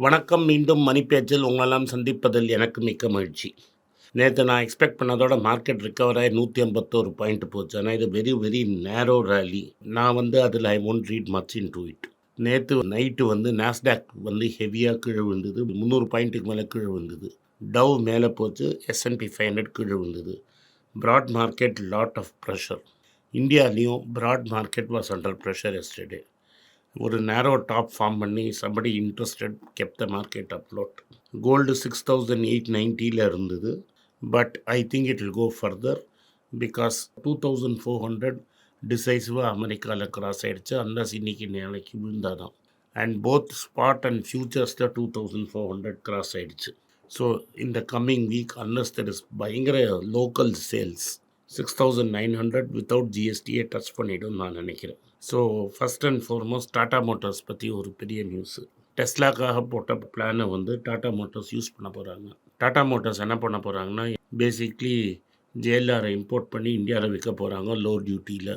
வணக்கம் மீண்டும் மணி பேச்சில் உங்களெல்லாம் சந்திப்பதில் எனக்கு மிக்க மகிழ்ச்சி. நேற்று நான் எக்ஸ்பெக்ட் பண்ணதோட மார்க்கெட் ரிக்கவர் ஆகி நூற்றி ஐம்பத்தோரு பாயிண்ட் போச்சு. ஆனால் இது வெரி வெரி நேரோ ரேலி நான் வந்து அதில் I won't read much into it நேற்று நைட்டு வந்து நாஸ்டாக் வந்து ஹெவியாக கீழே விழுந்தது. முந்நூறு பாயிண்ட்டுக்கு மேலே கீழே விழுந்தது. டவ் மேலே போச்சு. எஸ்என்பி ஃபைவ் ஹண்ட்ரட் கீழே விழுந்தது. Broad market lot of pressure இந்தியாலேயும் broad market was under pressure yesterday ஒரு நேரோ டாப் ஃபார்ம் பண்ணி somebody interested kept the market afloat gold six thousand eight நைன்ட்டியில் இருந்தது. But I think it will go further because two thousand four hundred டிசைசிவாக அமெரிக்காவில் cross ஆகிடுச்சு அந்த இன்னைக்கு நாளைக்கு விழுந்தாதான். And both spot and ஃபியூச்சர்ஸில் two thousand four hundred cross ஆகிடுச்சு so இந்த coming week unless there is பயங்கர local sales six thousand nine hundred without ஜிஎஸ்டியை touch பண்ணிவிடும் நான் நினைக்கிறேன். So first and foremost Tata Motors பற்றி ஒரு பெரிய நியூஸு டெஸ்லாக்காக போட்ட பிளானை வந்து டாட்டா மோட்டார்ஸ் யூஸ் பண்ண போகிறாங்க டாட்டா மோட்டார்ஸ் என்ன பண்ண போகிறாங்கன்னா பேசிக்லி ஜேஎல்ஆரை இம்போர்ட் பண்ணி இந்தியாவில் விற்க போகிறாங்க low டியூட்டியில்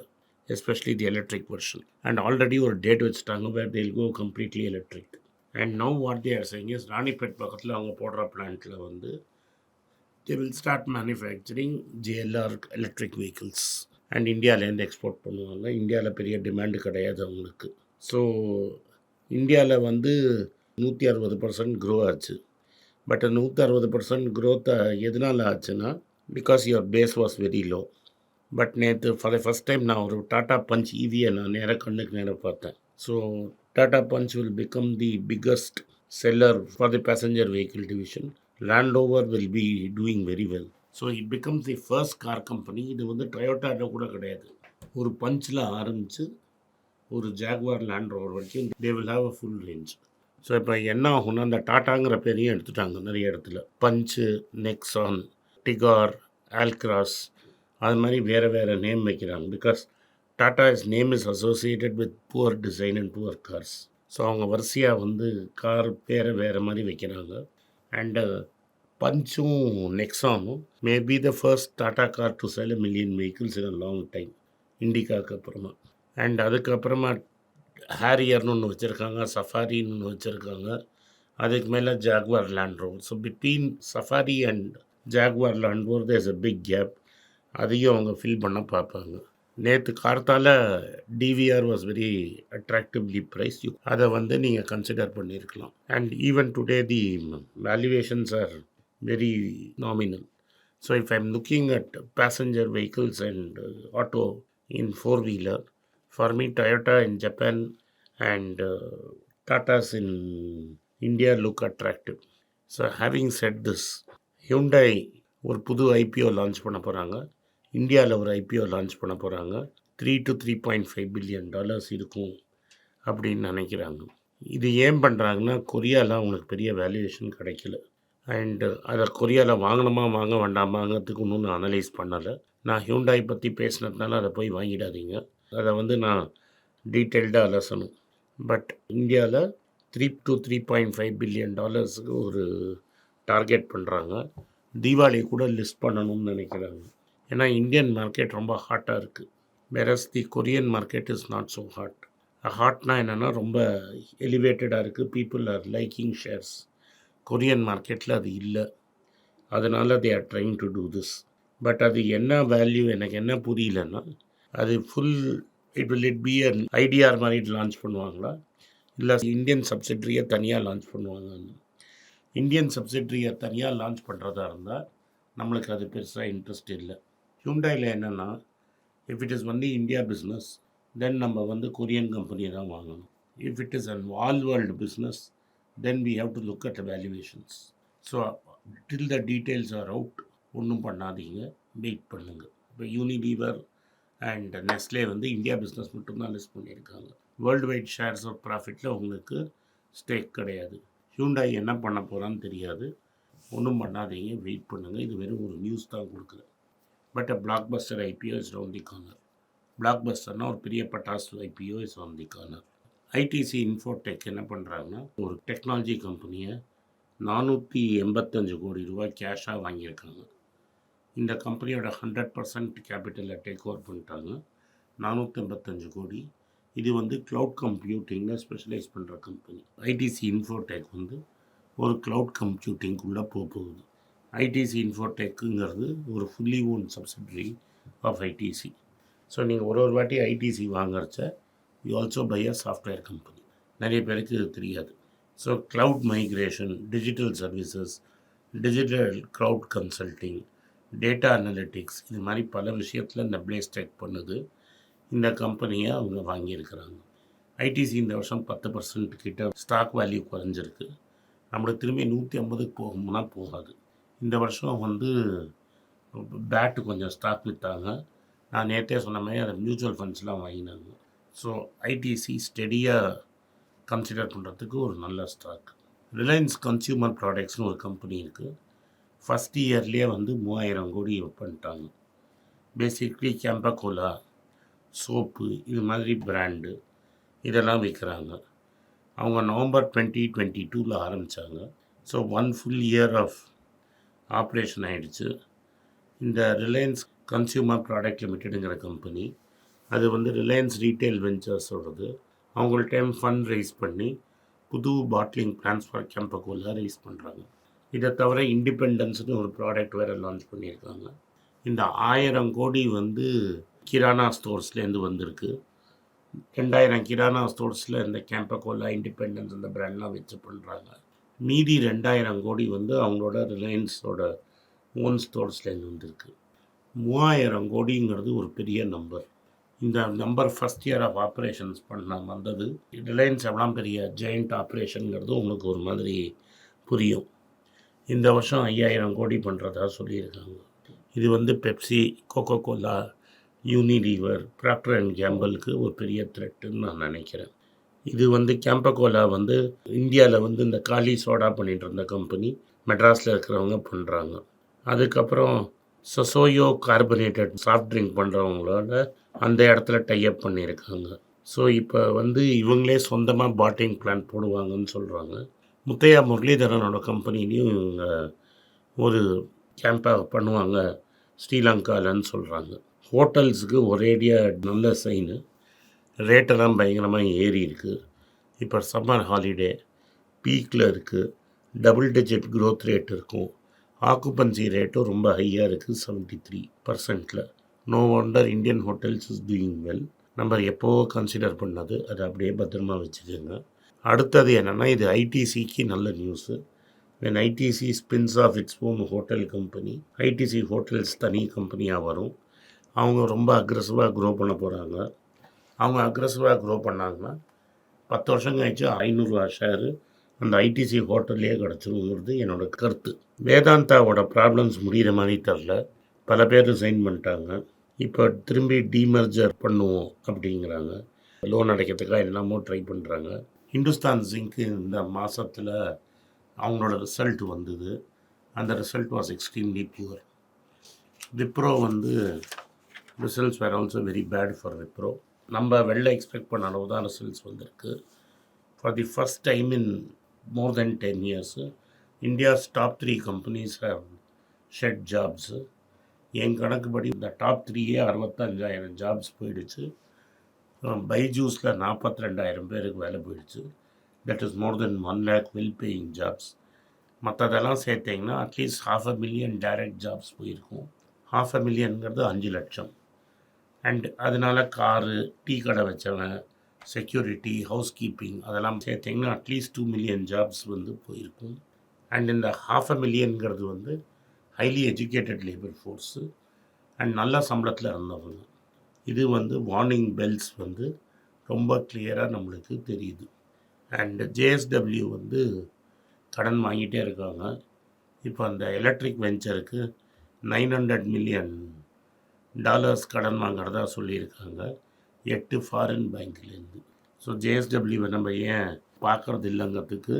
especially the electric version and already ஒரு டேட் வச்சுட்டாங்க where they'll go completely electric and now what they are saying is Ranipet பக்கத்தில் அவங்க போடுற பிளான்ட்டில் வந்து they will start manufacturing JLR electric vehicles and இந்தியாவிலேருந்து எக்ஸ்போர்ட் பண்ணுவாங்க. இந்தியாவில் பெரிய டிமாண்டு கிடையாது அவங்களுக்கு. ஸோ இந்தியாவில் வந்து நூற்றி அறுபது பர்சன்ட் க்ரோ ஆச்சு. பட் நூற்றி அறுபது பர்சன்ட் க்ரோத்தை எதனால் ஆச்சுன்னா because your base was very low but நேற்று ஃபார் த ஃபஸ்ட் டைம் நான் ஒரு டாட்டா பஞ்ச் ஈவியை நான் நேராக கண்ணுக்கு நேராக பார்த்தேன். So Tata Punch will become the biggest seller for the passenger vehicle division Land Rover will be doing very well so it becomes the first car company இது வந்து டொயோட்டாவில் கூட கிடையாது. ஒரு பஞ்சில் ஆரம்பித்து ஒரு ஜாக்வார் லேண்ட் ரோவர் வரைக்கும் they will have a full range so இப்போ என்ன ஆகும்னா அந்த டாட்டாங்கிற பேரையும் எடுத்துட்டாங்க நிறைய இடத்துல. பஞ்சு நெக்ஸான் டிகார் ஆல்கிராஸ் அது மாதிரி வேறு வேறு நேம் வைக்கிறாங்க. Because Tata is name is associated with poor design and poor cars so அவங்க வரிசையாக வந்து கார் பேரை வேறு மாதிரி வைக்கிறாங்க. அண்டு பஞ்சும் நெக்ஸானும் maybe the first Tata car to sell million vehicles in long time இண்டிகாவுக்கு அப்புறமா. அண்ட் அதுக்கப்புறமா ஹேரியர்னு ஒன்று வச்சுருக்காங்க சஃபாரின்னு ஒன்று வச்சுருக்காங்க. அதுக்கு மேலே Jaguar Land Rover so between Safari and Jaguar Land Rover there's a big gap அதையும் அவங்க ஃபில் பண்ண பார்ப்பாங்க. நேற்று கார்த்தால் TVR was very attractively price அதை வந்து நீங்கள் கன்சிடர் பண்ணியிருக்கலாம் and even today the valuations are very nominal so if I looking at at passenger vehicles and auto in four wheeler for me Toyota in Japan and uh, in in look attractive so having said this Hyundai ஒரு புது IPO launch பண்ண போகிறாங்க இந்தியாவில் ஒரு IPO launch பண்ண போகிறாங்க three to three point five billion dollars இருக்கும் அப்படின்னு நினைக்கிறாங்க இது ஏன் பண்ணுறாங்கன்னா கொரியாவில் அவங்களுக்கு பெரிய வேல்யூவேஷன் கிடைக்கல அண்டு அதை கொரியாவில் வாங்கணுமா வாங்க வேண்டாமாங்கிறதுக்கு இன்னும் நான் அனலைஸ் பண்ணலை. நான் ஹியூண்டாய் பற்றி பேசினதுனால அதை போய் வாங்கிடாதீங்க. அதை வந்து நான் டீட்டெயில்டாக அலசணும். பட் இந்தியாவில் three to three point five billion டாலர்ஸுக்கு ஒரு டார்கெட் பண்ணுறாங்க தீபாவளி கூட லிஸ்ட் பண்ணணும்னு நினைக்கிறாங்க. ஏன்னா இந்தியன் மார்க்கெட் ரொம்ப ஹாட்டாக இருக்குது whereas the Korean market is not so hot ஹாட்னா என்னென்னா ரொம்ப எலிவேட்டடாக இருக்குது people are liking shares Korean மார்க்கெட்டில் அது இல்லை. அதனால் they are trying to do this but அது என்ன வேல்யூ எனக்கு என்ன புரியலன்னா அது full it will it be an IDR மாதிரி லான்ச் பண்ணுவாங்களா? இல்லை இந்தியன் சப்சிட்ரியை தனியாக லான்ச் பண்ணுவாங்கன்னு இந்தியன் சப்சிட்ரியை தனியாக லான்ச் பண்ணுறதா இருந்தால் நம்மளுக்கு அது பெருசாக இன்ட்ரெஸ்ட் இல்லை. ஹியூண்டாயில் என்னென்னா இஃப் இட் இஸ் வந்து இந்தியா பிஸ்னஸ் தென் நம்ம வந்து கொரியன் கம்பெனியை தான் வாங்கணும். If it is an all world business then we have to look at valuations so till the details are out ஒன்றும் பண்ணாதீங்க. வெயிட் பண்ணுங்க. இப்போ யூனிலீவர் அண்ட் நெஸ்லே வந்து இந்தியா பிஸ்னஸ் மட்டும்தான் லிஸ்ட் பண்ணியிருக்காங்க. வேர்ல்டு வைட் ஷேர்ஸ் ஆஃப் ப்ராஃபிட்டில் உங்களுக்கு stack கிடையாது. ஹியூண்டாய் என்ன பண்ண போகிறான்னு தெரியாது. ஒன்றும் பண்ணாதீங்க. வெயிட் பண்ணுங்கள் இது வெறும் ஒரு நியூஸ் தான் கொடுக்குது. But a blockbuster IPO is round the corner black பஸ்டர்னால் ஒரு பெரிய பட்டாசு IPO is round the corner ITC Infotech என்ன பண்ணுறாங்கன்னா ஒரு டெக்னாலஜி கம்பெனியை நானூற்றி எண்பத்தஞ்சு கோடி ரூபாய் கேஷாக வாங்கியிருக்காங்க. இந்த கம்பெனியோட ஹண்ட்ரட் பர்சன்ட் கேபிட்டலை டேக் ஓவர் பண்ணிட்டாங்க. நானூற்றி எண்பத்தஞ்சு கோடி. இது வந்து க்ளவுட் கம்ப்யூட்டிங்கில் ஸ்பெஷலைஸ் பண்ணுற கம்பெனி ஐடிசி இன்ஃபோடெக் வந்து ஒரு க்ளவுட் கம்ப்யூட்டிங்குள்ளே போக போகுது. ஐடிசி இன்ஃபோடெக்குங்கிறது ஒரு fully own subsidiary of ITC so நீங்கள் ஒரு ஒரு வாட்டி ITC வாங்குறச்ச you also buy a software company நிறைய பேருக்கு இது தெரியாது. So cloud migration digital services digital cloud consulting data analytics இது மாதிரி பல விஷயத்தில் இந்த பிளேஸ் டெக் பண்ணுது. இந்த கம்பெனியை அவங்க வாங்கியிருக்கிறாங்க. ஐடிசி இந்த வருஷம் பத்து பர்சன்ட் கிட்ட ஸ்டாக் வேல்யூ குறைஞ்சிருக்கு. நம்மளுக்கு திரும்பி நூற்றி ஐம்பதுக்கு போகும்னா போகாது. இந்த வருஷம் வந்து பேட்டு கொஞ்சம் ஸ்டாக் விற்றாங்க நான் நேற்றே சொன்ன மாதிரி அதை மியூச்சுவல் ஃபண்ட்ஸ்லாம் வாங்கினாங்க. ஸோ ஐடிசி ஸ்டெடியாக கன்சிடர் பண்ணுறதுக்கு ஒரு நல்ல ஸ்டாக் ரிலையன்ஸ் கன்சியூமர் ப்ராடக்ட்ஸ்னு ஒரு கம்பெனி இருக்குது ஃபஸ்ட் இயர்லேயே வந்து மூவாயிரம் கோடி பண்ணிட்டாங்க பேசிக்லி கேம்பகோலா சோப்பு இது மாதிரி பிராண்டு இதெல்லாம் விற்கிறாங்க அவங்க நவம்பர் டுவெண்ட்டி டுவெண்ட்டி டூவில் ஆரம்பித்தாங்க so one full year of operation ஆகிடுச்சு இந்த ரிலையன்ஸ் கன்சியூமர் ப்ராடக்ட் லிமிட்டெடுங்கிற கம்பெனி அது வந்து ரிலையன்ஸ் ரீட்டைல் வெஞ்சர்ஸோடது அவங்கள்ட்ட ஃபண்ட் ரைஸ் பண்ணி புது bottling plans for Campa Cola raise பண்ணுறாங்க இதை தவிர இண்டிபெண்டன்ஸ்னு ஒரு ப்ராடக்ட் வேறு லான்ச் பண்ணியிருக்காங்க. இந்த ஆயிரம் கோடி வந்து கிரானா ஸ்டோர்ஸ்லேருந்து வந்திருக்கு. ரெண்டாயிரம் கிரானா ஸ்டோர்ஸில் இந்த கேம்பகோலா இண்டிபெண்டன்ஸ் இந்த பிராண்ட்லாம் வச்சு பண்ணுறாங்க மீதி ரெண்டாயிரம் கோடி வந்து அவங்களோட ரிலையன்ஸோட ஓன் ஸ்டோர்ஸ்லேருந்து வந்திருக்கு. மூவாயிரம் கோடிங்கிறது ஒரு பெரிய நம்பர் இந்த number first year of operations பண்ண வந்தது. ரிலையன்ஸ் எவ்வளோ பெரிய ஜெயிண்ட் ஆப்ரேஷனுங்கிறது உங்களுக்கு ஒரு மாதிரி புரியும். இந்த வருஷம் ஐயாயிரம் கோடி பண்ணுறதா சொல்லியிருக்காங்க. இது வந்து Pepsi Coca Cola Unilever Procter and கேம்பலுக்கு ஒரு பெரிய த்ரெட்டுன்னு நான் நினைக்கிறேன். இது வந்து கேம்பகோலா வந்து இந்தியாவில் வந்து இந்த காலி சோடா பண்ணிகிட்டு இருந்த கம்பெனி மெட்ராஸில் இருக்கிறவங்க பண்ணுறாங்க அதுக்கப்புறம் சொசோயோ கார்பனேட்டட் சாஃப்ட் ட்ரிங்க் பண்ணுறவங்களோட அந்த இடத்துல டைஅப் பண்ணியிருக்காங்க. ஸோ இப்போ வந்து இவங்களே சொந்தமாக பாட்டிங் பிளான் போடுவாங்கன்னு சொல்கிறாங்க முத்தையா முரளிதரனோட கம்பெனிலையும் இவங்க ஒரு கேம்பாக பண்ணுவாங்க. ஸ்ரீலங்காலன்னு சொல்கிறாங்க ஹோட்டல்ஸுக்கு ஒரேடியாக நல்ல சைனு ரேட்டெல்லாம் பயங்கரமாக ஏறி இருக்குது இப்போ சம்மர் ஹாலிடே பீக்கில் இருக்குது டபுள் டிஜிட் க்ரோத் ரேட் இருக்கும். ஆக்குபன்சி ரேட்டும் ரொம்ப ஹையாக இருக்குது seventy three பர்சன்ட்டில் no wonder Indian Hotels is doing well நம்ம எப்போவோ கன்சிடர் பண்ணது அதை அப்படியே பத்திரமா வச்சுக்கோங்க. அடுத்தது என்னென்னா இது ஐடிசிக்கு நல்ல news when ITC spins off its own hotel company ITC Hotels தனி கம்பெனியாக வரும். அவங்க ரொம்ப அக்ரெசிவாக க்ரோ பண்ண போகிறாங்க அவங்க அக்ரெசிவாக க்ரோ பண்ணாங்கன்னா பத்து வருஷம் கழிச்சு ஐநூறுரூவா ஷேரு அந்த ஐடிசி ஹோட்டல்லையே கிடச்சிருங்கிறது என்னோடய கருத்து. வேதாந்தாவோட ப்ராப்ளம்ஸ் முடிகிற மாதிரி தெரில. பல பேர் சைன் பண்ணிட்டாங்க. இப்போ திரும்பி டீமர்ஜர் பண்ணுவோம் அப்படிங்கிறாங்க. லோன் அடைக்கிறதுக்காக என்னமோ ட்ரை பண்ணுறாங்க ஹிந்துஸ்தான் ஜிங்க்கு இந்த மாதத்தில் அவங்களோட ரிசல்ட் வந்தது. அந்த result was extremely poor Wipro வந்து results were also very bad for Wipro. நம்ம வெளில எக்ஸ்பெக்ட் பண்ண அளவு தான் ரிசல்ட்ஸ் வந்திருக்கு. For the first time in more than ten years India's top three companies have shed jobs என் கணக்குப்படி இந்த டாப் த்ரீயே அறுபத்தஞ்சாயிரம் ஜாப்ஸ் போயிடுச்சு. பைஜூஸில் நாற்பத்தி ரெண்டாயிரம் பேருக்கு வேலை போயிடுச்சு. That is more then one lakh well paying jobs மற்றதெல்லாம் சேர்த்திங்கன்னா at least half a million direct jobs போயிருக்கும். ஹாஃப் அ மில்லியனுங்கிறது அஞ்சு லட்சம். அண்ட் அதனால் காரு டீ கடை வச்சவன் செக்யூரிட்டி ஹவுஸ் கீப்பிங் அதெல்லாம் சேர்த்திங்கன்னா அட்லீஸ்ட் டூ மில்லியன் ஜாப்ஸ் வந்து போயிருக்கும். அண்ட் இந்த ஹாஃப் அ மில்லியனுங்கிறது வந்து highly educated labour force and நல்ல சம்பளத்தில் இருந்தவங்க. இது வந்து வார்னிங் பெல்ஸ் வந்து ரொம்ப கிளியராக நம்மளுக்கு தெரியுது. அண்ட் ஜேஎஸ்டபிள்யூ வந்து கடன் வாங்கிட்டே இருக்காங்க. இப்போ அந்த எலக்ட்ரிக் வெஞ்சருக்கு நைன் ஹண்ட்ரட் மில்லியன் டாலர்ஸ் கடன் வாங்குறதா சொல்லியிருக்காங்க. எட்டு ஃபாரின் பேங்க்லேருந்து ஸோ ஜேஎஸ்டபிள்யூவை நம்ம ஏன் பார்க்குறது இல்லைங்கிறதுக்கு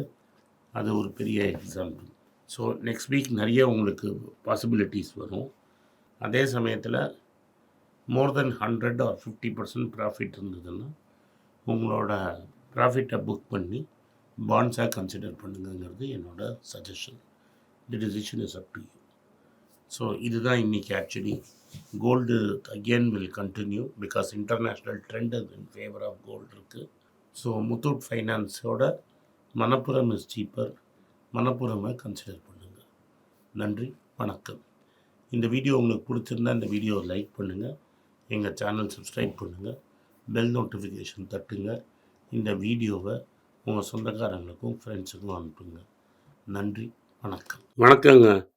அது ஒரு பெரிய எக்ஸாம்பிள் ஸோ நெக்ஸ்ட் வீக் நிறைய உங்களுக்கு பாசிபிலிட்டிஸ் வரும். அதே சமயத்தில் more then hundred or fifty percent profit இருந்ததுன்னா உங்களோட ப்ராஃபிட்டை புக் பண்ணி பாண்ட்ஸாக கன்சிடர் பண்ணுங்கங்கிறது என்னோடய suggestion the decision is up to you so இதுதான் இன்றைக்கி actually gold again will continue because international trend in favour of gold இருக்குது ஸோ முத்தூட் ஃபைனான்ஸோட மணப்புரம் இஸ் சீப்பர் மணப்புரமை கன்சிடர் பண்ணுங்கள் நன்றி வணக்கம். இந்த வீடியோ உங்களுக்கு பிடிச்சிருந்தா இந்த வீடியோவை லைக் பண்ணுங்கள் எங்கள் சேனல் சப்ஸ்கிரைப் பண்ணுங்கள் பெல் நோட்டிஃபிகேஷன் தட்டுங்க. இந்த வீடியோவை உங்கள் சொந்தக்காரங்களுக்கும் ஃப்ரெண்ட்ஸுக்கும் அனுப்புங்க. நன்றி வணக்கம். வணக்கங்க.